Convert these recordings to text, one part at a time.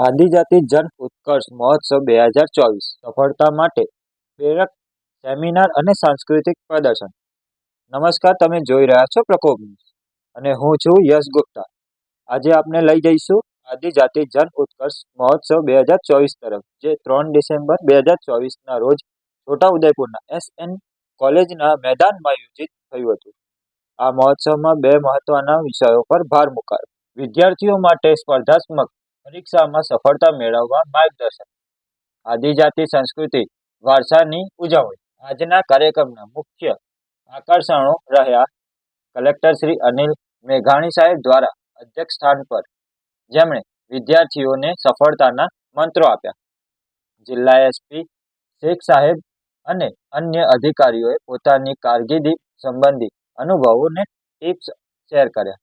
આદિજાતિ જન ઉત્કર્ષ મહોત્સવ બે હજાર ચોવીસ સફળતા માટે પ્રેરક સેમિનાર અને સાંસ્કૃતિક પ્રદર્શન. નમસ્કાર, તમે જોઈ રહ્યા છો પ્રકોપ અને હું છું યશ ગુપ્તા. આજે આપને લઈ જઈશું આદિજાતિ જન ઉત્કર્ષ મહોત્સવ બે હજાર ચોવીસ તરફ, જે ત્રણ ડિસેમ્બર બે હજાર ચોવીસના રોજ છોટાઉદેપુરના એસ એન કોલેજના મેદાનમાં આયોજિત થયું હતું. આ મહોત્સવમાં બે મહત્વના વિષયો પર ભાર મુકાયો. વિદ્યાર્થીઓ માટે સ્પર્ધાત્મક પરીક્ષામાં સફળતા મેળવવા માર્ગદર્શન. આદિજાતિ સંસ્કૃતિ વારસાની ઉજવણી. આજના કાર્યક્રમના મુખ્ય આકર્ષણો રહ્યા કલેક્ટર શ્રી અનિલ મેઘાણી સાહેબ દ્વારા અધ્યક્ષ સ્થાન પર જેમણે વિદ્યાર્થીઓને સફળતાના મંત્રો આપ્યા. જિલ્લા એસપી શેખ સાહેબ અને અન્ય અધિકારીઓએ પોતાની કારકિર્દી સંબંધી અનુભવોને ટિપ્સ શેર કર્યા.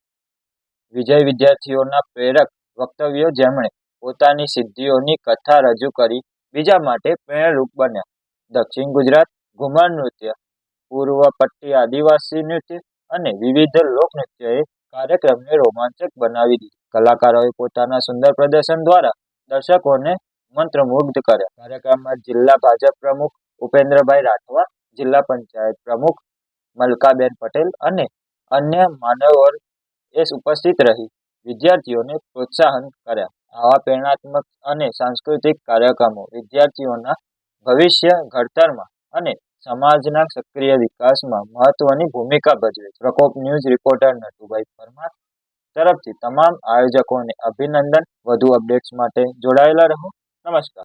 વિજય વિદ્યાર્થીઓના પ્રેરક વક્તવ્યો જેમણે પોતાની સિદ્ધિઓની કથા રજૂ કરી, બીજા માટે પ્રેરણારૂપ બન્યા. દક્ષિણ ગુજરાત, ઘુમર નૃત્ય, પૂર્વ પટ્ટી આદિવાસી નૃત્ય અને વિવિધ લોકનૃત્યએ કાર્યક્રમને રોમાંચક બનાવી દીધો. કલાકારોએ પોતાના સુંદર પ્રદર્શન દ્વારા દર્શકોને મંત્રમુગ્ધ કર્યા. કાર્યક્રમમાં જિલ્લા ભાજપ પ્રમુખ ઉપેન્દ્રભાઈ રાઠવા, જિલ્લા પંચાયત પ્રમુખ મલકાબેન પટેલ અને અન્ય માનવર એ ઉપસ્થિત રહી. વિદ્યાર્થીઓને પ્રોત્સાહન કર્યા. આવા પ્રેરણાત્મક અને સાંસ્કૃતિક કાર્યક્રમો વિદ્યાર્થીઓના ભવિષ્ય ઘડતરમાં અને સમાજના સક્રિય વિકાસમાં મહત્વની ભૂમિકા ભજવે પ્રકોપ ન્યૂઝ રિપોર્ટર નટુભાઈ પરમાર તરફથી તમામ આયોજકોને અભિનંદન. વધુ અપડેટ્સ માટે જોડાયેલા રહો. નમસ્કાર.